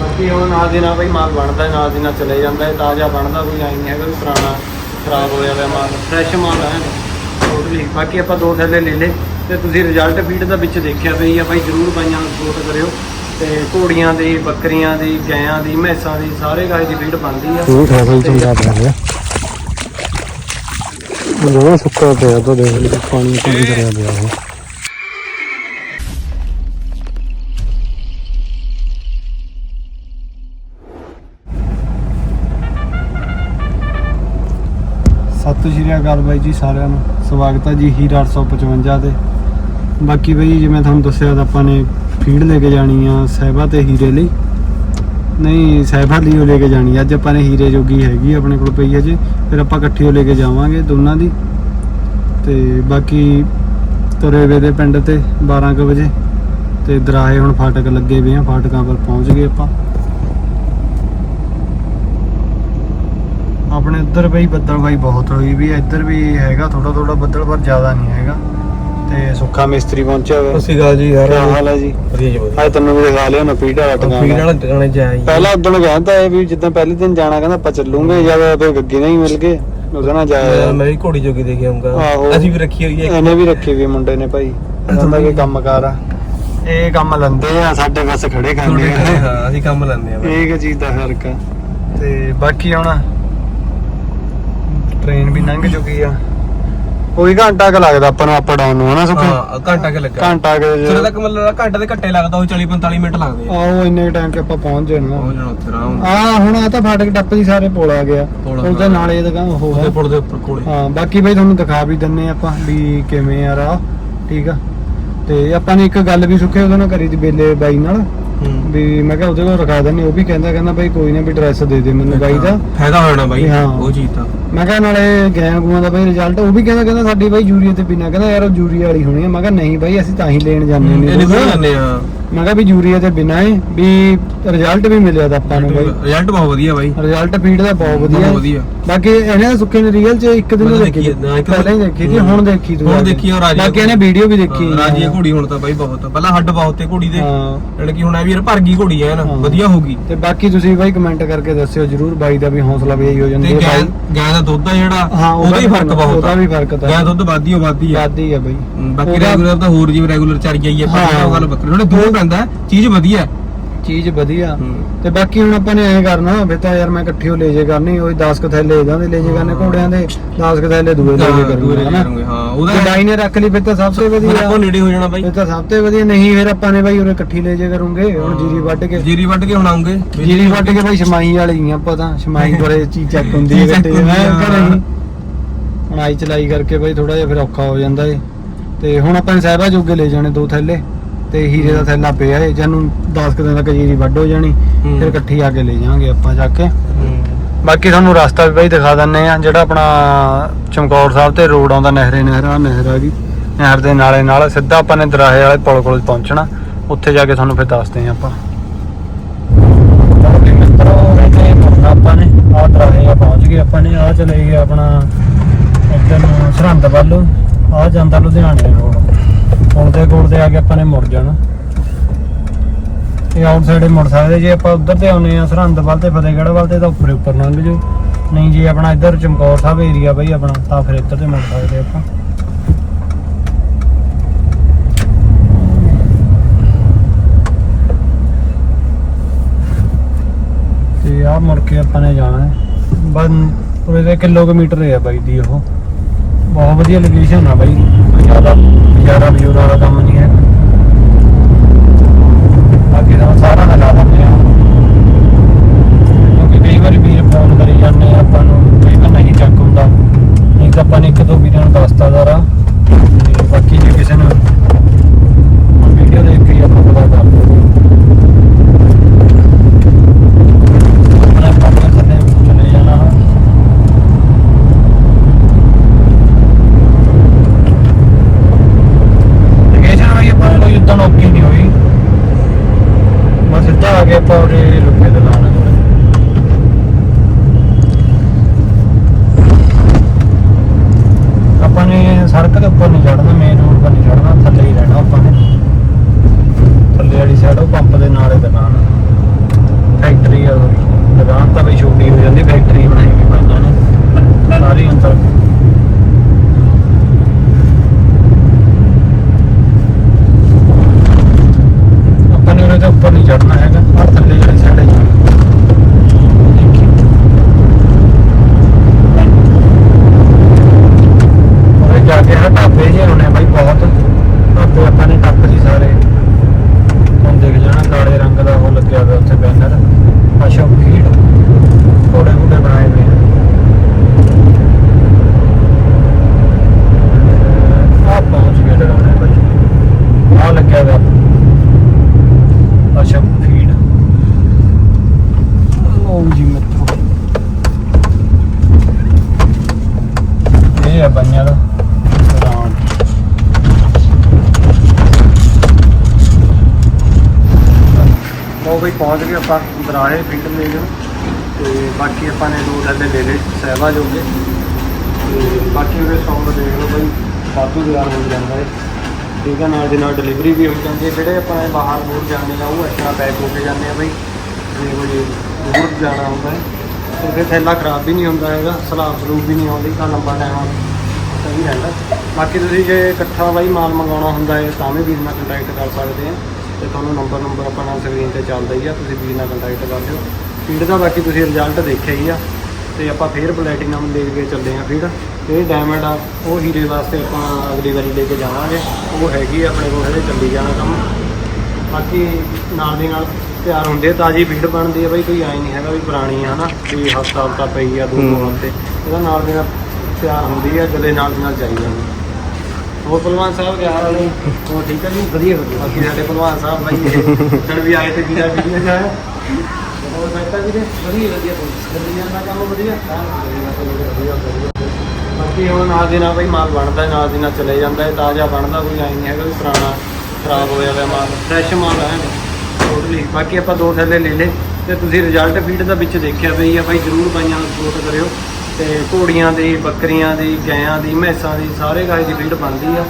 ਬਾਕੀ ਹੁਣ ਨਾਲ ਦੀ ਨਾਲ ਬਈ ਮਾਲ ਬਣਦਾ ਹੈ, ਨਾਲ ਦੀ ਨਾਲ ਚਲੇ ਜਾਂਦਾ ਹੈ ਤਾਜ਼ਾ ਬਣਦਾ ਕੋਈ ਆਈ ਨਹੀਂ ਹੈਗਾ ਵੀ ਪੁਰਾਣਾ ਖਰਾਬ ਹੋਇਆ ਹੋਇਆ ਮਾਲ ਫਰੈਸ਼ ਮਾਲ ਹੈ। ਟੋਟਲੀ ਬਾਕੀ ਆਪਾਂ ਦੋ ਥੈਲੇ ਲੈ ਲਏ ਤੇ ਤੁਸੀਂ ਰਿਜ਼ਲਟ ਫੀਡ ਦਾ ਵਿੱਚ ਦੇਖਿਆ ਪਈ ਆ ਬਾਈ ਜਰੂਰ ਬਾਈਆਂ ਨੂੰ ਸਪੋਰਟ ਕਰਿਓ ਤੇ ਘੋੜੀਆਂ ਦੀ ਬੱਕਰੀਆਂ ਦੀ ਗਾਇਆਂ ਦੀ ਮੈਸਾਂ ਦੀ ਸਾਰੇ ਗਾਇ ਦੀ ਫੀਡ ਬਣਦੀ ਆ। ਝੂਠ ਹੈ ਚੰਗਾ ਪਿਆ ਹੈ ਉਹ ਸੁੱਕਾ ਪਿਆ ਤਾਂ ਦੇਖ ਲਈ ਪਾਣੀ ਪੂਰੀ ਕਰਿਆ ਪਿਆ ਉਹ ਸਤਿ ਸ਼੍ਰੀ ਅਕਾਲ ਬਾਈ ਜੀ ਸਾਰਿਆਂ ਨੂੰ। ਸਵਾਗਤ ਹੈ ਜੀ ਹੀਰਾ 855 ਤੇ। ਬਾਕੀ ਬਈ ਜਿਵੇਂ ਤੁਹਾਨੂੰ ਦੱਸਿਆ ਤਾਂ ਆਪਾਂ ਨੇ ਫੀਡ ਲੈ ਕੇ ਜਾਣੀ ਆ ਸਹਿਬਾ ਤੇ ਹੀਰੇ ਲਈ। ਨਹੀਂ, ਸਹਿਬਾ ਲਈ ਉਹ ਲੈ ਕੇ ਜਾਣੀ ਅੱਜ ਆਪਾਂ ਨੇ ਹੀਰੇ ਜੋਗੀ ਹੈਗੀ ਆਪਣੇ ਕੋਲ ਪਈ ਹੈ ਜੀ। ਫਿਰ ਆਪਾਂ ਇਕੱਠੀ ਉਹ ਲੈ ਕੇ ਜਾਵਾਂਗੇ ਦੋਨਾਂ ਦੀ। ਤੇ ਬਾਕੀ ਤੁਰੇਵੇ ਦੇ ਪਿੰਡ ਤੇ 12 ਕੁ ਵਜੇ। ਤੇ ਦਰਾਹੇ ਹੁਣ ਫਾਟਕ ਲੱਗੇ ਵੇ ਆ, ਫਾਟਕਾਂ ਪਰ ਪਹੁੰਚ ਗਏ ਆਪਾਂ। ਆਪਣੇ ਉੱਧਰ ਬਈ ਬੱਦਲ ਬਾਈ ਬਹੁਤ ਹੋਈ ਵੀ ਇੱਧਰ ਵੀ ਹੈਗਾ ਥੋੜਾ ਥੋੜਾ ਬੱਦਲ ਪਰ ਜ਼ਿਆਦਾ ਨਹੀਂ ਹੈਗਾ। ਤੇ ਸੁੱਖਾ ਮਿਸਤਰੀ ਪਹੁੰਚਿਆ ਹੋਇਆ। ਸਤਿ ਅਕਾਲ ਜੀ ਯਾਰ ਕੀ ਹਾਲ ਹੈ ਜੀ? ਵਧੀਆ ਜੀ ਵਧੀਆ। ਅੱਜ ਤੈਨੂੰ ਵੀ ਦਿਖਾ ਲਿਆ ਨਾ ਪੀੜਾ ਲਟਕਾਂ ਫੀਡ ਵਾਲਾ ਟਿਕਾਣੇ ਚ ਆਇਆ ਜੀ। ਪਹਿਲਾਂ ਉਦੋਂ ਕਹਿੰਦਾ ਇਹ ਵੀ ਜਿੱਦਾਂ ਪਹਿਲੇ ਦਿਨ ਜਾਣਾ ਕਹਿੰਦਾ ਆਪਾਂ ਚੱਲੂਗੇ ਜਦ ਫਿਰ ਗੱਗੇ ਨਹੀਂ ਮਿਲ ਗਏ ਉਹਦਾ ਨਾ ਜਾਇਆ ਮੈਂ ਵੀ ਘੋੜੀ ਜੋਗੀ ਦੇ ਕੇ ਆਉਂਗਾ। ਅਸੀਂ ਵੀ ਰੱਖੀ ਹੋਈ ਹੈ ਇਹਨੇ ਵੀ ਰੱਖੇ ਵੀ ਮੁੰਡੇ ਨੇ ਭਾਈ। ਕਹਿੰਦਾ ਕਿ ਕੰਮ ਕਾਰ ਆ। ਇਹ ਕੰਮ ਲੰਦੇ ਆ ਸਾਡੇ ਬਸ ਖੜੇ ਘਰੇ, ਆ। ਹਾਂ ਅਸੀਂ ਕੰਮ ਲੈਂਦੇ ਆ ਇਹ ਕਿ ਚੀਜ਼ ਦਾ ਫ਼ਰਕ ਆ। ਤੇ ਬਾਕੀ ਹੁਣ ਟ੍ਰੇਨ ਵੀ ਲੰਘ ਚੁੱਕੀ ਆ। ਕੋਈ ਘੰਟਾ ਕੁ ਲੱਗਦਾ ਆਪਾਂ ਨੂੰ ਅਪ ਡਾਊਨ ਨੂੰ ਹਨਾ ਸੁੱਖ? ਹਾਂ ਘੰਟਾ ਕਿ ਲੱਗਾ। ਘੰਟਾ ਕੁ ਸਵੇਰ ਤੱਕ ਮਤਲਬ ਘੰਟੇ ਦੇ ਘੱਟੇ ਲੱਗਦਾ ਉਹ 40 45 ਮਿੰਟ ਲੱਗਦੇ ਆ। ਆਓ ਇੰਨੇ ਟਾਈਮ ਤੇ ਆਪਾਂ ਪਹੁੰਚ ਜਾਣਾ। ਉਹ ਜਣਾ ਉੱਥੇ ਆਰਾਮ ਆ ਹੁਣ ਆ ਤਾਂ ਫਾਟਕ ਟੱਪ ਦੀ ਸਾਰੇ ਪੁਲ ਆ ਗਿਆ ਪੁਲ, ਉਹਦੇ ਹਾਂ। ਨਾਲੇ ਦੁਕਾਨ ਉਹ ਆ ਪੁਲ ਦੇ ਉੱਪਰ ਕੋਲੇ। ਹਾਂ ਬਾਕੀ ਬਈ ਤੁਹਾਨੂੰ ਦਿਖਾ ਵੀ ਦਿੰਨੇ ਆਪਾਂ ਵੀ ਕਿਵੇਂ ਆ ਰਾਹ ਠੀਕ ਆ? ਤੇ ਆਪਾਂ ਨੇ ਇੱਕ ਗੱਲ ਵੀ ਸੁੱਖੇ ਉਹਦੇ ਨਾਲ ਕਰੀ ਦੀ ਬੇਲੇ ਬਾਈ ਨਾਲ। ਹੂੰ। ਵੀ ਮੈਂ ਕਿਹਾ ਉਹਦੇ ਕੋਲ ਰਖਾ ਦਿੰਨੇ ਉਹ ਵੀ ਕਹਿੰਦਾ ਕਹਿੰਦਾ ਬਾਈ ਕੋਈ ਨਾ ਵੀ ਡਰੈਸ ਦੇ ਦੇ ਮੈਨੂੰ ਬਾਈ ਦਾ। ਫਾਇਦਾ ਹੋਣਾ ਬਾਈ ਹਾਂ। ਉਹ ਚੀਜ਼ ਦਾ ਮੈਂ ਕਿਹਾ ਨਾਲੇ ਗਿਆ ਗੂਆਂ ਦਾ ਬਾਈ ਰਿਜ਼ਲਟ ਉਹ ਵੀ ਕਹਿੰਦਾ ਕਹਿੰਦਾ ਸਾਡੀ ਬਾਈ ਯੂਰੀਆ ਤੇ ਬਿਨਾ ਕਹਿੰਦਾ ਯਾਰ ਉਹ ਯੂਰੀਆ ਵਾਲੀ ਹੋਣੀ ਆ। ਮੈਂ ਕਿਹਾ ਨਹੀਂ ਬਾਈ ਅਸੀਂ ਤਾਂ ਹੀ ਲੈਣ ਜਾਂਦੇ ਇਹਨੇ ਨੇ ਵੀ ਜਾਂਦੇ ਆ। ਮੈਂ ਕਿਹਾ ਵੀ ਯੂਰੀਆ ਤੇ ਬਿਨਾ ਹੈ ਵੀ ਰਿਜ਼ਲਟ ਵੀ ਮਿਲਿਆ ਤਾਂ ਆਪਾਂ ਨੂੰ ਬਾਈ। ਰਿਜ਼ਲਟ ਬਹੁਤ ਵਧੀਆ ਬਾਈ। ਰਿਜ਼ਲਟ ਫੀਡ ਦਾ ਬਹੁਤ ਵਧੀਆ। ਬਹੁਤ। ਵਧੀਆ। ਬਾਕੀ ਇਹਨੇ ਸੁੱਕੇ ਨੇ ਰੀਅਲ ਚ ਇੱਕ ਦਿਨ ਮੈਂ ਦੇਖੀ ਨਾ, ਇੱਕ ਪਹਿਲਾਂ ਹੀ ਦੇਖੀ ਸੀ। ਹੁਣ ਦੇਖੀ ਤੂੰ ਹੁਣ ਦੇਖੀ ਆ ਰਾਜੀ ਬਾਕੀ ਇਹਨੇ ਵੀਡੀਓ ਵੀ ਦੇਖੀ ਰਾਜੀ ਘੋੜੀ ਹੁਣ ਤਾਂ ਬਾਈ ਬਹੁਤ ਪਹਿਲਾਂ ਹੱਡ ਬਹੁਤ ਤੇ ਘੋੜੀ ਦੇ। ਹਾਂ। ਯਾਨੀ ਕਿ ਹੁਣ ਇਹ ਵੀ ਯਾਰ ਭਰ ਗਈ ਘੋੜੀ ਐ ਨਾ ਹਾਂ। ਵਧੀਆ ਹੋ ਗਈ ਤੇ ਬਾਕੀ ਤੁਸੀਂ ਬਾਈ ਕਮੈਂਟ ਕਰਕੇ ਦੱਸਿਓ ਜਰੂਰ ਬਾਈ ਦਾ ਵੀ ਹੌਸਲਾ ਵੀ ਇਹੀ ਹੋ ਤੇ ਜਾਂਦੀ ਹੈ ਗਾਂ ਬਾਈ ਗਾਂ ਦਾ ਦੁੱਧ ਆ ਜਿਹੜਾ ਹਾਂ, ਉਹਦਾ ਉਹਦਾ ਹੀ ਫ਼ਰਕ ਬਹੁਤ ਉਹਦਾ ਆ ਵੀ ਫ਼ਰਕ ਤਾਂ ਗਾਂ ਦੁੱਧ ਵਾਦੀ ਹੋ ਵਾਦੀ ਆ ਯਾਦੀ ਹੈ ਬਾਈ ਹਮ, ਬਾਕੀ ਉਹਦਾ- ਰੈਗੂਲਰ ਤਾਂ ਹੋਰ ਜਿਵੇਂ ਰੈਗੂਲਰ ਚਰ ਜਾਈਏ ਪਰ ਹਾਂ। ਉਹ ਗੱਲ ਬੱਕਰੀ ਉਹਨੇ ਦੂਰ ਪੈਂਦਾ ਹੈ, ਚੀਜ਼ ਵਧੀਆ ਹੈ। ਚੀਜ਼ ਵਧੀਆ। ਤੇ ਬਾਕੀ ਹੁਣ ਆਪਾਂ ਨੇ ਐਂ ਕਰਨਾ ਫਿਰ ਤਾਂ ਯਾਰ ਮੈਂ ਇਕੱਠੀ ਹੋ ਲੈ ਜੇ ਕਰਨੀ ਉਹ 10 ਕ ਥੈਲੇ ਇਹਦਾਂ ਦੇ ਲੈ ਜੇ ਕਰਨੇ ਘੋੜਿਆਂ ਦੇ 10 ਕ ਥੈਲੇ ਦੂਏ ਲੈ ਜੇ ਹਨਾ? ਕਰੂੰਗੇ, ਹਾਂ ਉਹਦਾ ਜੇ ਬਾਈ ਰੱਖ ਲਈ ਫਿਰ ਤਾਂ ਸਭ ਤੋਂ ਵਧੀਆ। ਆਪਾਂ ਨੇੜੇ ਹੋ ਜਾਣਾ ਬਾਈ। ਫਿਰ ਤਾਂ ਸਭ ਤੋਂ ਵਧੀਆ ਨਹੀਂ ਫਿਰ ਆਪਾਂ ਨੇ ਬਾਈ ਉਰੇ ਇਕੱਠੀ ਲੈ ਜੇ ਕਰੂੰਗੇ ਹੁਣ ਜੀਰੀ ਵੱਢ ਕੇ। ਜੀਰੀ ਵੱਢ ਕੇ ਹੁਣ ਆਉਂਗੇ। ਜੀਰੀ ਵੱਢ ਕੇ ਭਾਈ ਸ਼ਮਾਈ ਵਾਲੀ ਆ ਆਪਾਂ ਤਾਂ ਸ਼ਮਾਈ ਬੜੇ ਚੀਜ਼ ਚੱਕ ਹੁੰਦੀ ਹੈ ਚੀਜ਼ ਚੱਕ ਗੱਡੇ ਹੁੰਦੀ। ਘਰੇ ਹੁਣ ਆਈ ਚਲਾਈ ਕਰਕੇ ਭਾਈ ਥੋੜਾ ਜਿਹਾ ਫਿਰ ਔਖਾ ਹੋ ਜਾਂਦਾ ਏ। ਤੇ ਹੁਣ ਆਪਾਂ ਨੇ ਸਾਹਿਬਾ ਜੋਗੇ ਲੈ ਜਾਣੇ ਦੋ ਥੈਲੇ। ਤੇ ਹੀਰੇ ਦਾ ਥੈਲਾ ਪਿਆ ਏ ਜਾਨੂੰ 10 ਕੁ ਦਿਨ ਤੱਕ ਜੀਰੀ ਵੱਢ ਹੋ ਜਾਣੀ ਹੂੰ। ਫਿਰ ਇਕੱਠੀ ਆ ਕੇ ਲੈ ਜਾਾਂਗੇ ਆਪਾਂ ਜਾ ਕੇ। ਬਾਕੀ ਤੁਹਾਨੂੰ ਰਸਤਾ ਵੀ ਭਾਈ ਦਿਖਾ ਦਿੰਨੇ ਆ ਜਿਹੜਾ ਆਪਣਾ ਚਮਕੌਰ ਸਾਹਿਬ ਤੇ ਰੋਡ ਆਉਂਦਾ ਨਹਿਰੇ ਨਹਿਰ ਆ ਨਹਿਰ ਆ ਗਈ ਨਹਿਰ ਦੇ ਨਾਲੇ ਨਾਲ ਸਿੱਧਾ ਆਪਾਂ ਨੇ ਦਰਾਹੇ ਵਾਲੇ ਪੁਲ ਕੋਲ ਪਹੁੰਚਣਾ ਉੱਥੇ ਜਾ ਕੇ ਤੁਹਾਨੂੰ ਫਿਰ ਦੱਸਦੇ ਆ ਆਪਾਂ ਮਿੱਤਰੋ ਆਪਾਂ ਨੇ ਆ ਦਰਾਹੇ ਆ ਪਹੁੰਚ ਗਏ ਆਪਾਂ ਨੇ ਆ ਚਲੇ ਗਏ ਆਪਣਾ ਇੱਧਰ ਨੂੰ ਸਰਹੰਦ ਵੱਲ ਆ ਜਾਂਦਾ ਲੁਧਿਆਣੇ ਰੋਡ ਪੁਲ ਦੇ ਆ ਕੇ ਆਪਾਂ ਨੇ ਮੁੜ ਜਾਣਾ। ਇਹ ਆਊਟਸਾਈਡ ਮੁੜ ਸਕਦੇ। ਜੇ ਆਪਾਂ ਉੱਧਰ ਤੇ ਆਉਨੇ ਆ ਸਰਹੰਦ ਵੱਲ ਤੇ ਫਤਿਹਗੜ੍ਹ ਵੱਲ ਤੇ ਤਾਂ ਉੱਪਰ ਉੱਪਰ ਲੰਘ ਜਾਓ। ਨਹੀਂ ਜੇ ਆਪਣਾ ਇੱਧਰ ਚਮਕੌਰ ਸਾਹਿਬ ਏਰੀਆ ਬਈ ਆਪਣਾ, ਤਾਂ ਫਿਰ ਇੱਧਰ ਤੇ ਮੁੜ ਸਕਦੇ ਆਪਾਂ। ਤੇ ਆ ਮੁੜ ਕੇ ਆਪਾਂ ਨੇ ਜਾਣਾ ਹੈ। ਬਨ ਉਰੇ ਕਿਲੋਮੀਟਰ ਹੈ ਬਾਈ ਦੀ ਉਹ। ਬਹੁਤ ਵਧੀਆ ਲੋਕੇਸ਼ਨ ਆ ਬਾਈ। ਜ਼ਿਆਦਾ ਜ਼ਿਆਦਾ ਬਜੂਰਾ ਵਾਲਾ ਕੰਮ ਨਹੀਂ ਹੈ ਪੰਪ ਦੇ ਨਾਲ ਹੀ ਦੁਕਾਨ ਫੈਕਟਰੀ ਆ ਦੁਕਾਨ ਤਾਂ ਵੀ ਛੋਟੀ ਹੋ ਜਾਂਦੀ ਫੈਕਟਰੀ ਬਣਾਈ ਵੀ ਪੈਂਦਾ ਨਾ ਸਾਰੀ ਅੰਦਰ। ਪਹੁੰਚ ਗਏ ਆਪਾਂ ਦਰਾਹੇ ਫੀਡ ਮੇਜ ਨੂੰ ਤੇ ਬਾਕੀ ਆਪਾਂ ਨੇ ਦੋ ਥੱਲੇ ਲੈ ਲਏ ਸਹਿਬਾ ਜੋਗੇ ਤੇ ਬਾਕੀ ਉਹਦੇ ਸੌਂਗ ਦੇਖ ਲਓ ਬਈ, ਵਾਧੂ ਤਿਆਰ ਹੋ ਜਾਂਦਾ ਹੈ ਠੀਕ ਹੈ ਨਾਲ ਦੇ ਨਾਲ ਡਿਲੀਵਰੀ ਵੀ ਹੋ ਜਾਂਦੀ ਹੈ ਜਿਹੜੇ ਆਪਾਂ ਨੇ ਬਾਹਰ ਦੂਰ ਜਾਂਦੇ ਆ ਉਹ ਇਸ ਤਰ੍ਹਾਂ ਪੈਕ ਹੋ ਕੇ ਜਾਂਦੇ ਆ ਬਈ। ਜੇ ਕੋਈ ਦੂਰ ਜਾਣਾ ਹੁੰਦਾ ਹੈ ਤੇ ਫਿਰ ਥੈਲਾ ਖਰਾਬ ਵੀ ਨਹੀਂ ਹੁੰਦਾ ਹੈਗਾ ਸਲਾਬ ਸਲੂਬ ਵੀ ਨਹੀਂ ਆਉਂਦੀ, ਤਾਂ ਲੰਬਾ ਟਾਈਮ ਸਹੀ ਰਹਿੰਦਾ ਬਾਕੀ ਤੁਸੀਂ ਜੇ ਇਕੱਠਾ ਬਾਈ ਮਾਲ ਮੰਗਾਉਣਾ ਹੁੰਦਾ ਹੈ ਤਾਂ ਵੀ ਵੀਰ ਨਾਲ ਕੰਟੈਕਟ ਕਰ ਸਕਦੇ ਆ। ਤੇ ਤੁਹਾਨੂੰ ਨੰਬਰ ਨੰਬਰ ਆਪਾਂ ਨਾਲ ਸਕਰੀਨ ਤੇ ਚੱਲਦਾ ਹੀ ਆ ਤੁਸੀਂ ਵੀਰ ਨਾਲ ਕੰਟੈਕਟ ਕਰ ਲਿਓ। ਫੀਡ ਦਾ ਬਾਕੀ ਤੁਸੀਂ ਰਿਜ਼ਲਟ ਦੇਖਿਆ ਹੀ ਆ। ਤੇ ਆਪਾਂ ਫੇਰ ਪਲੈਟੀਨਮ ਲੈ ਕੇ ਚੱਲੇ ਆ ਫੀਡ ਇਹ ਡਾਇਮੰਡ ਆ ਉਹ ਹੀਰੇ ਵਾਸਤੇ ਆਪਾਂ ਅਗਲੀ ਵਾਰੀ ਲੈ ਕੇ ਜਾਵਾਂਗੇ। ਉਹ ਹੈਗੀ ਆ ਆਪਣੇ ਕੋਲ ਹਲੇ ਚੱਲੀ ਜਾਣਾ ਕੰਮ। ਬਾਕੀ ਨਾਲ ਦੀ ਨਾਲ ਤਿਆਰ ਹੁੰਦੇ ਆ, ਤਾਜ਼ੀ ਫੀਡ ਬਣਦੀ ਹੈ ਬਈ ਕੋਈ ਆਈ ਨਹੀਂ ਹੈਗਾ ਵੀ ਪੁਰਾਣੀ ਆ ਹਨਾ? ਵੀ ਹਫ਼ਤਾ ਹਫ਼ਤਾ ਪਈ ਆ ਦੋ ਦੋ। ਹਫ਼ਤੇ। ਇਹਦਾ ਨਾਲ ਦੀ ਨਾਲ ਤਿਆਰ ਹੁੰਦੀ ਆ ਜਦੇ ਨਾਲ ਦੀ ਨਾਲ ਚਾਹੀਦੀ ਹੋਰ ਪਹਿਲਵਾਨ ਸਾਹਿਬ ਕਿਆ ਹਾਲ ਹੈ ਉਹ ਠੀਕ ਹੈ ਜੀ? ਵਧੀਆ ਵਧੀਆ। ਬਾਕੀ ਸਾਡੇ ਪਹਿਲਵਾਨ ਸਾਹਿਬ ਬਾਈ ਜਣ ਵੀ ਆਏ ਤੇ ਵੀਰਾ ਵੀਡੀਓ ਜਾਇਆ ਹੋਰ ਬੈਠਾ ਵੀਰੇ, ਵਧੀਆ ਵਧੀਆ। ਵਧੀਆ ਦਾ ਕੰਮ ਵਧੀਆ? ਬਾਕੀ ਹੁਣ ਨਾਲ ਦੀ ਨਾਲ ਬਈ ਮਾਲ ਬਣਦਾ, ਨਾਲ ਦੀ ਨਾਲ ਚਲੇ ਜਾਂਦਾ ਹੈ। ਤਾਜ਼ਾ ਬਣਦਾ, ਕੋਈ ਆਈ ਨਹੀਂ ਹੈਗਾ ਵੀ ਪੁਰਾਣਾ, ਖਰਾਬ ਹੋਇਆ ਹੋਇਆ ਮਾਲ ਫਰੈਸ਼ ਮਾਲ ਹੈ। ਟੋਟਲੀ ਬਾਕੀ ਆਪਾਂ ਦੋ ਥੱਲੇ ਲੈ ਲਏ। ਤੇ ਤੁਸੀਂ ਰਿਜ਼ਲਟ ਫੀਡ ਦਾ ਵਿੱਚ ਦੇਖਿਆ ਪਈ ਆ ਬਾਈ, ਜਰੂਰ ਬਾਈਆਂ ਨੂੰ ਸਪੋਰਟ ਕਰਿਓ। ਤੇ ਘੋੜੀਆਂ ਦੀ, ਬੱਕਰੀਆਂ ਦੀ, ਗਾਇਆਂ ਦੀ, ਮੈਸਾਂ ਦੀ, ਸਾਰੇ ਗਾਇ ਦੀ ਫੀਡ ਬਣਦੀ ਆ।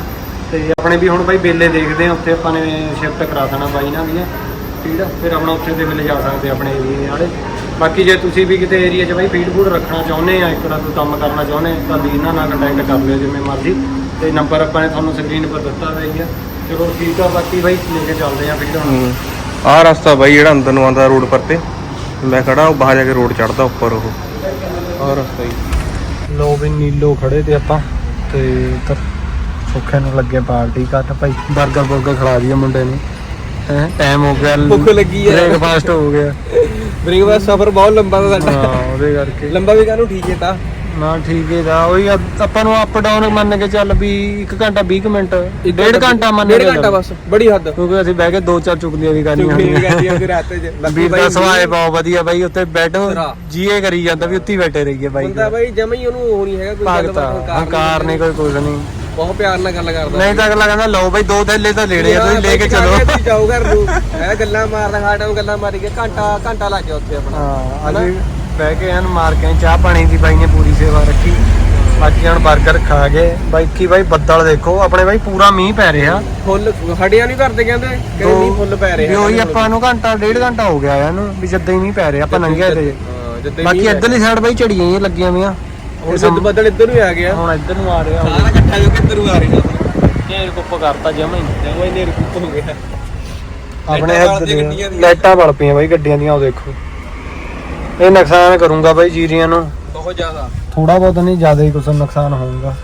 ਤੇ ਆਪਣੇ ਵੀ ਹੁਣ ਬਾਈ ਬੇਲੇ ਦੇਖਦੇ ਆ, ਉੱਥੇ ਆਪਾਂ ਨੇ ਸ਼ਿਫਟ ਕਰਾ ਦੇਣਾ ਬਾਈ ਨਾਲ ਵੀ ਫੀਡ ਫਿਰ ਆਪਣਾ ਉੱਥੇ ਦੇ ਵੇਲੇ ਜਾ ਸਕਦੇ ਆਪਣੇ ਏਰੀਏ ਵਾਲੇ। ਬਾਕੀ ਜੇ ਤੁਸੀਂ ਵੀ ਕਿਤੇ ਏਰੀਆ 'ਚ ਬਾਈ ਫੀਡ ਫੂਡ ਰੱਖਣਾ ਚਾਹੁੰਦੇ ਆ, ਇੱਕ ਤਰ੍ਹਾਂ ਤੋਂ ਕੰਮ ਕਰਨਾ ਚਾਹੁੰਦੇ ਤਾਂ ਵੀ ਇਹਨਾਂ ਨਾਲ ਕੰਟੈਕਟ ਕਰ ਲਿਓ ਜਿਵੇਂ ਮਰਜ਼ੀ। ਤੇ ਨੰਬਰ ਆਪਾਂ ਨੇ ਤੁਹਾਨੂੰ ਸਕਰੀਨ 'ਤੇ ਦਿੱਤਾ ਹੋਇਆ ਹੀ ਆ। ਚਲੋ ਠੀਕ ਆ, ਬਾਕੀ ਬਾਈ ਲੈ ਕੇ ਚੱਲਦੇ ਆ ਫੀਡ ਹੁਣ। ਆਹ ਰਸਤਾ ਬਾਈ ਜਿਹੜਾ ਅੰਦਰ ਨੂੰ ਆਉਂਦਾ ਰੋਡ ਪਰ ਤੇ। ਮੈਂ ਖੜਾ ਉਹ ਬਾਹਰ ਜਾ ਕੇ ਰੋਡ ਚੜਦਾ ਉੱਪਰ ਉਹ। ਆਹ ਰਸਤਾ ਹੀ ਲੋ ਵੀ ਨੀਲੋ ਖੜੇ ਤੇ ਆਪਾਂ ਤੇ ਇੱਧਰ ਸੁੱਖੇ ਨੂੰ ਲੱਗੇ ਪਾਰਟੀ ਕੱਟ ਭਾਈ। 버ਗਰ 버ਗਰ ਖਿਲਾ ਦਈਏ ਮੁੰਡੇ ਨੇ। ਹੈ ਟਾਈਮ ਹੋ ਗਿਆ। ਭੁੱਖ ਲੱਗੀ ਆ। ਬ੍ਰੇਕਫਾਸਟ ਹੋ ਗਿਆ। ਬ੍ਰੇਕਫਾਸਟ ਸਫ਼ਰ ਬਹੁਤ ਲੰਬਾ ਦਾ ਹਾਂ ਉਹਦੇ ਕਰਕੇ। ਲੰਬਾ ਵੀ ਕਾਹਨੂੰ ਠੀਕ ਹੈ ਤਾਂ। ਨਾ ਠੀਕ ਹੈ ਦਾ ਉਹੀ ਆ- ਆਪਾਂ ਨੂੰ ਅਪ ਡਾਊਨ ਮੰਨ ਕੇ ਚੱਲ ਵੀ 1 ਘੰਟਾ 20 ਕੁ ਮਿੰਟ ਡੇਢ ਘੰਟਾ ਮੰਨ ਕੇ ਡੇਢ ਘੰਟਾ ਚੱਲ। ਬਸ ਬੜੀ ਹੱਦ। ਕਿਉਂਕਿ ਅਸੀਂ ਬਹਿ ਕੇ ਦੋ ਚਾਰ ਚੁਗਲੀਆਂ ਵੀ ਕਰਨੀਆਂ ਚੁਗਲੀ ਹੁੰਦੀਆਂ। ਕਰਦੀ ਆ ਫਿਰ ਰਾਤ ਚ ਬਾਕੀ ਵੀਰ ਦਾ ਬਾਈ ਸਵਾਏ ਬਹੁਤ ਵਧੀਆ ਬਾਈ ਉੱਤੇ ਬੈਠ। ਜੀਏ ਕਰੀ ਜਾਂਦਾ ਵੀ ਹੀ ਬੈਠੇ ਰਹੀਏ ਬਾਈ। ਬੰਦਾ ਬਾਈ ਜਮਾ ਹੀ ਉਹਨੂੰ ਉਹ ਨਹੀਂ ਹੈਗਾ ਕੋਈ ਭਗਤਾ ਗੱਲਬਾਤ, ਹੰਕਾਰ ਨਹੀਂ ਕੋਈ ਕੁਝ ਨਹੀਂ। ਬਹੁਤ ਪਿਆਰ ਨਾਲ ਗੱਲ ਕਰਦਾ ਨਹੀਂ ਤਾਂ ਅਗਲਾ ਕਹਿੰਦਾ ਲਓ ਬਾਈ ਦੋ ਥੈਲੇ ਤਾਂ ਲੈਣੇ ਆ ਤੁਸੀਂ ਲੈ ਕੇ ਚਲੋ। ਤੁਸੀਂ ਜਾਓ ਘਰ ਨੂੰ ਇਹ ਗੱਲਾਂ ਮਾਰਦਾ ਖਾ ਟਾਈਮ ਗੱਲਾਂ ਮਾਰੀ ਕੇ ਘੰਟਾ ਘੰਟਾ ਲੱਗ ਗਿਆ ਉੱਥੇ ਆਪਣਾ। ਹਾਂ ਅਸੀਂ ਬਹਿ ਕੇ ਐਨ ਮਾਰ ਕੇ ਚਾਹ ਪਾਣੀ ਦੀ ਬਾਈ ਨੇ ਪੂਰੀ ਸੇਵਾ ਰੱਖੀ। ਬਾਕੀ ਹੁਣ 버ਗਰ ਖਾ ਗਏ। ਬਾਕੀ ਬਾਈ ਬੱਦਲ ਦੇਖੋ ਆਪਣੇ ਬਾਈ ਪੂਰਾ ਮੀਂਹ ਪੈ ਰਿਹਾ। ਫੁੱਲ ਹੜਿਆਂ ਨਹੀਂ ਕਰਦੇ ਕਹਿੰਦੇ ਕਹਿੰਦੇ ਨਹੀਂ ਫੁੱਲ ਪੈ ਰਹੇ। ਵੀ ਉਹੀ ਆਪਾਂ ਨੂੰ ਘੰਟਾ ਡੇਢ ਘੰਟਾ ਹੋ ਗਿਆ ਇਹਨੂੰ ਵੀ ਜਦਾਂ ਹੀ ਮੀਂਹ ਪੈ ਰਿਹਾ ਆਪਾਂ ਲੰਘਿਆ ਤੇ ਬਾਕੀ ਇੱਧਰਲੀ ਸਾਈਡ ਬਾਈ ਝੜੀਆਂ ਹੀ ਲੱਗੀਆਂ ਵੀਆਂ ਹੁਣ ਜਦ ਬੱਦਲ ਇੱਧਰ ਨੂੰ ਆ ਗਿਆ। ਹੁਣ ਇੱਧਰ ਨੂੰ ਆ ਰਿਹਾ। ਸਾਰਾ ਇਕੱਠਾ ਜੋ ਕਿੱਧਰ ਨੂੰ ਆ ਰਿਹਾ। ਢੇਰ ਕੁੱਪ ਕਰਤਾ ਜਮਾ ਹੀ ਜਮਾ ਹੀ ਨੇਰ ਕੁੱਪ ਹੋ ਗਿਆ। ਆਪਣੇ ਲਾਈਟਾਂ ਬਲ ਪਈਆਂ ਬਾਈ ਗੱਡੀਆਂ ਦੀਆਂ ਉਹ ਦੇਖੋ। ਇਹ ਨੁਕਸਾਨ ਕਰੂੰਗਾ ਬਾਈ ਜੀਰੀਆਂ ਨੂੰ। ਬਹੁਤ ਜ਼ਿਆਦਾ। ਥੋੜਾ ਬਹੁਤ ਨਹੀਂ ਜ਼ਿਆਦਾ ਹੀ ਕੁਛ ਨੁਕਸਾਨ ਹੋਊਗਾ।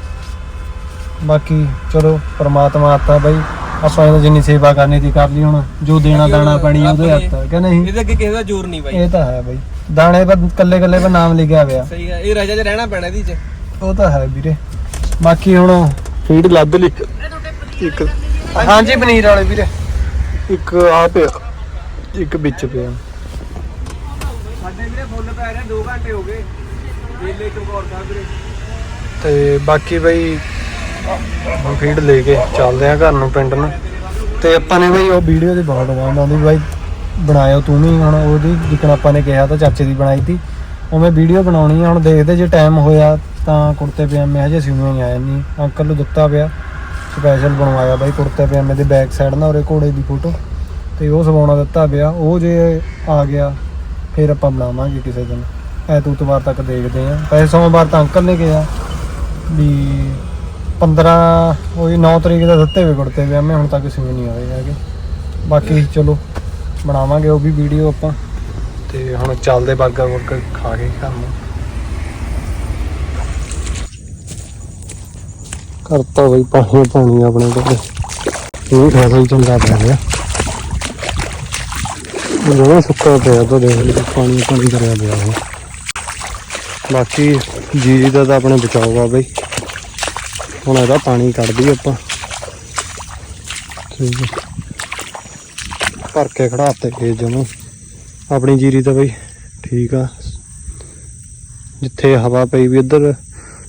ਬਾਕੀ ਚਲੋ ਪ੍ਰਮਾਤਮਾ ਆਤਾ ਬਾਈ। ਆਪਾਂ ਇਹਦਾ ਜਿੰਨੀ ਸੇਵਾ ਕਰਨੀ ਸੀ ਕਰ ਲਈ ਹੁਣ। ਜੋ ਦੇਣਾ ਦਾਣਾ ਪਾਣੀ ਉਹਦੇ ਹੱਥ ਹੈ ਕਿ ਨਹੀਂ? ਇਹਦੇ ਅੱਗੇ ਕਿਸੇ ਦਾ ਜ਼ੋਰ ਨਹੀਂ ਬਾਈ। ਇਹ ਤਾਂ ਹੈ ਬਾਈ। ਦਾਣੇ ਪਰ ਕੱਲੇ ਕੱਲੇ ਪਰ ਨਾਮ ਲਿਖਿਆ ਹੋਇਆ। ਸਹੀ ਹੈ ਇਹ ਰਾਜਾ 'ਚ ਰਹਿਣਾ ਪੈਣਾ ਇਹਦੀ 'ਚ ਉਹ ਤਾਂ ਹੈ ਵੀਰੇ। ਬਾਕੀ ਹੁਣ ਫੀਡ ਲੱਦ ਲਈ। ਇੱਕ ਹਾਂਜੀ ਪਨੀਰ ਵਾਲੇ ਵੀਰੇ। ਇੱਕ ਆ ਪਿਆ ਇੱਕ ਵਿੱਚ ਪਿਆ। ਸਾਡੇ ਵੀਰੇ ਫੁੱਲ ਪੈ ਰਹੇ 2 ਘੰਟੇ ਹੋ ਗਏ। ਵੇਲੇ ਚਮਕੌਰ ਸਾਹਿਬ ਵੀਰੇ। ਤੇ ਬਾਕੀ ਬਈ ਹੁਣ ਫੀਡ ਲੈ ਕੇ ਚੱਲਦੇ ਆ ਘਰ ਨੂੰ ਪਿੰਡ ਨੂੰ। ਤੇ ਆਪਾਂ ਨੇ ਬਈ ਉਹ ਵੀਡੀਓ ਦੀ ਆਉਂਦੀ ਵੀ ਬਾਈ। ਬਣਾਇਓ ਤੂੰ ਵੀ ਹੁਣ ਉਹਦੀ ਜਿੱਕਣ ਆਪਾਂ ਨੇ ਕਿਹਾ ਤਾਂ ਚਾਚੇ ਦੀ ਬਣਾਈ ਤੀ। ਉਵੇਂ ਵੀਡੀਓ ਬਣਾਉਣੀ ਆ, ਹੁਣ ਦੇਖਦੇ ਜੇ ਟਾਈਮ ਹੋਇਆ ਤਾਂ ਕੁੜਤੇ ਪਜਾਮੇ ਹਜੇ ਸਿਉਣੇ ਹੀ ਆਏ ਨਹੀਂ ਅੰਕਲ ਨੂੰ ਦਿੱਤਾ ਪਿਆ ਸਪੈਸ਼ਲ ਬਣਵਾਇਆ ਬਾਈ ਕੁੜਤੇ ਪਜਾਮੇ ਦੇ ਬੈਕ ਸਾਈਡ ਨਾਲ, ਉਰੇ ਘੋੜੇ ਦੀ ਫੋਟੋ ਤੇ ਉਹ ਸਵਾਉਣਾ ਦਿੱਤਾ ਪਿਆ, ਉਹ ਜੇ ਆ ਗਿਆ, ਫਿਰ ਆਪਾਂ ਬਣਾਵਾਂਗੇ ਕਿਸੇ ਦਿਨ। ਐਤਵਾਰ ਤੱਕ ਦੇਖਦੇ ਆਂ ਵੈਸੇ ਸੋਮਵਾਰ ਤਾਂ ਅੰਕਲ ਨੇ ਕਿਹਾ ਵੀ 15 ਉਹੀ 9 ਤਰੀਕ ਦਾ ਦਿੱਤੇ ਵੇ ਕੁੜਤੇ ਪਜਾਮੇ, ਹੁਣ ਤੱਕ ਸਿਉਂ ਨਹੀਂ ਹੋਏ ਹੈਗੇ। ਬਾਕੀ ਚਲੋ ਬਣਾਵਾਂਗੇ ਉਹ ਵੀ ਵੀਡੀਓ ਆਪਾਂ। ਤੇ ਹੁਣ ਚੱਲਦੇ 버ਗਰ ਵਰਗਰ ਖਾ ਕੇ ਘਰ ਨੂੰ। ਕਰਤਾ ਬਈ ਪਾਣੀ ਪਾਣੀ ਆਪਣੇ ਕੋਲ। ਇਹ ਖਾਸਾ ਹੀ ਚੰਗਾ ਪੈ ਗਿਆ। ਜਿਹੜਾ ਸੁੱਕਾ ਪਿਆ ਤਾਂ ਦੇਖ ਲਈ ਪਾਣੀ ਪਾਣੀ ਕਰਿਆ ਪਿਆ ਉਹ ਬਾਕੀ ਜੀਰੀ ਦਾ ਤਾਂ ਆਪਣੇ ਬਚਾਓ ਬਈ। ਹੁਣ ਇਹਦਾ ਪਾਣੀ ਕੱਢਦੀ ਆਪਾਂ। ਠੀਕ ਹੈ ਭਰ ਕੇ ਖੜਾਤੇ ਖੇਤ ਜਮੋਂ। ਆਪਣੀ ਜੀਰੀ ਤਾਂ ਬਈ ਠੀਕ ਆ। ਜਿੱਥੇ ਹਵਾ ਪਈ ਵੀ ਇੱਧਰ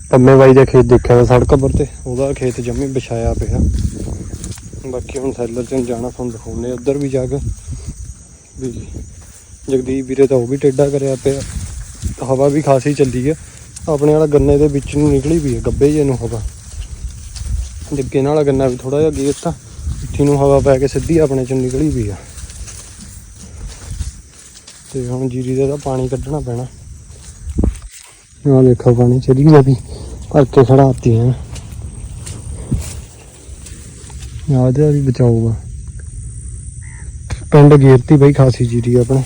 ਪੰਮੇ ਬਾਈ ਦਾ ਖੇਤ ਦੇਖਿਆ ਵਾ ਸੜਕ ਉੱਪਰ ਤੇ, ਉਹਦਾ ਖੇਤ ਜਮੀ ਵਿਛਾਇਆ ਪਿਆ। ਬਾਕੀ ਹੁਣ ਸੈਲਰ ਚ ਜਾਣਾ ਤੁਹਾਨੂੰ ਦਿਖਾਉਣੇ ਉੱਧਰ ਵੀ ਜਾ ਕੇ ਵੀ ਜਗਦੀਪ ਵੀਰੇ ਤਾਂ ਉਹ ਵੀ ਟੇਢਾ ਕਰਿਆ ਪਿਆ। ਹਵਾ ਵੀ ਖਾਸੀ ਚੱਲੀ ਆ। ਆਪਣੇ ਵਾਲਾ ਗੰਨੇ ਦੇ ਵਿੱਚ ਨੂੰ ਨਿਕਲੀ ਵੀ ਹੈ ਗੱਬੇ ਜੇ ਨੂੰ ਹਵਾ। ਜੱਗੇ ਨਾਲ ਗੰਨਾ ਵੀ ਥੋੜਾ ਜਿਹਾ ਗੇਟ ਤਾਂ ਇੱਥੇ ਨੂੰ ਹਵਾ ਪੈ ਕੇ ਸਿੱਧੀ ਆਪਣੇ ਚੋਂ ਨਿਕਲੀ ਵੀ ਆ। ਤੇ ਹੁਣ ਜੀਰੀ ਦਾ ਤਾਂ ਪਾਣੀ ਕੱਢਣਾ ਪੈਣਾ। ਆਹ ਦੇਖੋ ਪਾਣੀ ਚੜੀ ਗਿਆ ਵੀ, ਭਰ ਕੇ ਖੜਾਤੀ ਹੈ। ਯਾਦ ਹੈ ਵੀ ਬਚਾਊਗਾ। ਪਿੰਡ ਗੇਰਤੀ ਬਈ ਖਾਸੀ ਜੀਰੀ ਆਪਣੇ।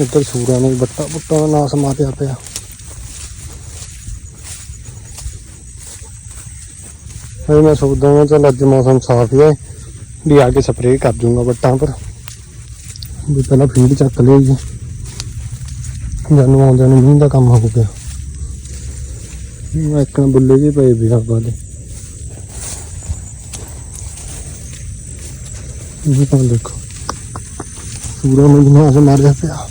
ਇੱਧਰ ਸੂਰਾਂ ਨੇ ਬੱਟਾ ਬੁੱਟਾ ਦਾ ਨਾਸ ਮਾਰਿਆ ਪਿਆ। ਫਿਰ ਮੈਂ ਸੋਚਦਾ ਹਾਂ ਚੱਲ ਅੱਜ ਮੌਸਮ ਸਾਫ਼ ਹੀ ਹੈ ਵੀ ਆ ਕੇ ਸਪਰੇਅ ਕਰ ਦੂੰਗਾ ਬੱਟਾਂ ਪਰ। ਵੀ ਪਹਿਲਾਂ ਫੀਡ ਚੱਕ ਲਿਓ ਜੀ ਜਾਨੂੰ ਆਉਂਦੇ ਨੂੰ ਮੀਂਹ ਦਾ ਕੰਮ ਹੋ ਗਿਆ। ਮੈਂ ਇੱਕ ਬੁੱਲੇ ਜਿਹੇ ਪਏ ਵੀ ਹਵਾ ਦੇ। ਇਹ ਤਾਂ ਦੇਖੋ। ਸੂਰਾਂ ਨੂੰ ਨਾਸ ਮਾਰਿਆ ਪਿਆ।